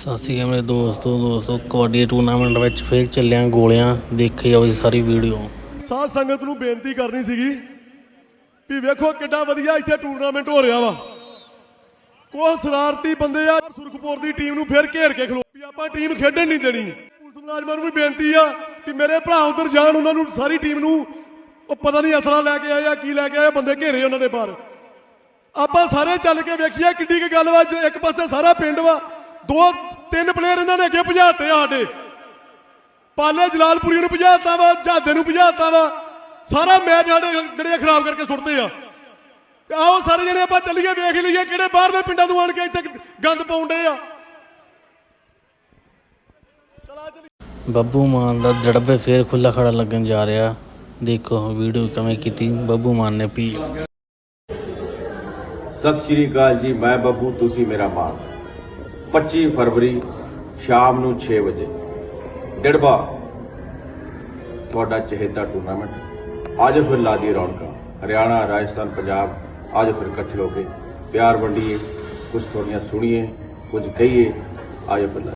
ਸਤਿ ਸ਼੍ਰੀ ਅਕਾਲ ਮੇਰੇ ਦੋਸਤੋ ਦੋਸਤੋ, ਕਬੱਡੀ ਟੂਰਨਾਮੈਂਟ ਵਿੱਚ ਫੇਰ ਚੱਲਿਆ ਗੋਲਿਆਂ, ਦੇਖੀ ਜਾਓ ਜੀ ਸਾਰੀ ਵੀਡੀਓ ਸਾਧ ਸੰਗਤ ਨੂੰ ਬੇਨਤੀ ਕਰਨੀ ਸੀਗੀ ਵੀ ਵੇਖੋ ਕਿੱਡਾ ਵਧੀਆ ਇੱਥੇ ਟੂਰਨਾਮੈਂਟ ਹੋ ਰਿਹਾ ਵਾ। ਕੋਹ ਸ਼ਰਾਰਤੀ ਬੰਦੇ ਆ ਸੁਰਖਪੁਰ ਦੀ ਟੀਮ ਨੂੰ ਫਿਰ ਘੇਰ ਕੇ ਖਲੋ ਵੀ ਆਪਾਂ ਟੀਮ ਖੇਡਣ ਨਹੀਂ ਦੇਣੀ। ਪੁਲਿਸ ਮੁਲਾਜ਼ਮਾਂ ਨੂੰ ਵੀ ਬੇਨਤੀ ਆ ਕਿ ਮੇਰੇ ਭਰਾ ਉਧਰ ਜਾਣ, ਉਹਨਾਂ ਨੂੰ ਸਾਰੀ ਟੀਮ ਨੂੰ ਉਹ ਪਤਾ ਨਹੀਂ ਅਸਲਾ ਲੈ ਕੇ ਆਏ ਆ, ਕੀ ਲੈ ਕੇ ਆਏ ਬੰਦੇ ਘੇਰੇ ਉਹਨਾਂ ਦੇ ਬਾਹਰ। ਆਪਾਂ ਸਾਰੇ ਚੱਲ ਕੇ ਵੇਖੀਏ ਕਿੱਡੀ ਕੀ ਗੱਲ ਵਾ ਇੱਕ ਪਾਸੇ ਸਾਰਾ ਪਿੰਡ ਵਾ ਦੋ ਤਿੰਨ ਪਲੇਅਰ ਇਹਨਾਂ ਨੇ ਅੱਗੇ ਭਜਾਤੇ ਸਾਡੇ। ਪਾਲੇ ਜਲਾਲਪੁਰੀ ਨੂੰ ਭਜਾਤਾ ਵਾ ਜਹਾਦੇ ਨੂੰ ਭਜਾਤਾ ਵਾ। ਸਾਰਾ ਮੈਚ ਸਾਡੇ ਜਿਹੜੇ ਖਰਾਬ ਕਰਕੇ ਸੁੱਟਦੇ ਆ। ਤੇ ਆਓ ਸਾਰੇ ਜਣੇ ਆਪਾਂ ਚੱਲੀਏ ਵੇਖ ਲਈਏ ਕਿਹੜੇ ਬਾਹਰਲੇ ਪਿੰਡਾਂ ਤੋਂ ਆਣ ਕੇ ਇੱਥੇ ਗੰਦ ਪਾਉਂਦੇ ਆ। ਚਲਾ ਚੱਲੀ ਬੱਬੂ ਮਾਨ ਦਾ ਜੜਬੇ ਫੇਰ ਖੁੱਲਾ ਖੜਾ ਲੱਗਣ ਜਾ ਰਿਹਾ। ਦੇਖੋ ਵੀਡੀਓ ਕਿਵੇਂ ਕੀਤੀ। ਬੱਬੂ ਮਾਨ ਨੇ ਪੀ ਸਤਿ ਸ਼੍ਰੀ ਅਕਾਲ ਜੀ ਮੈਂ ਬੱਬੂ ਤੁਸੀਂ ਮੇਰਾ ਮਾਨ। 25 ਫਰਵਰੀ ਸ਼ਾਮ ਨੂੰ 6 ਵਜੇ। ਡਿੜਬਾ। ਤੁਹਾਡਾ ਚਹੇਤਾ ਟੂਰਨਾਮੈਂਟ। ਅੱਜ ਫਿਰ ਲਾ ਦੀ ਰੌਣਕਾਂ। ਹਰਿਆਣਾ, ਰਾਜਸਥਾਨ, ਪੰਜਾਬ, ਅੱਜ ਫਿਰ ਇਕੱਠੇ ਹੋ ਕੇ। ਪਿਆਰ ਵੰਡੀਏ ਕੁਝ ਥੋੜੀਆਂ ਸੁਣੀਏ, ਕੁਝ ਕਹੀਏ, ਅੱਜ ਫਿਰ ਲਾ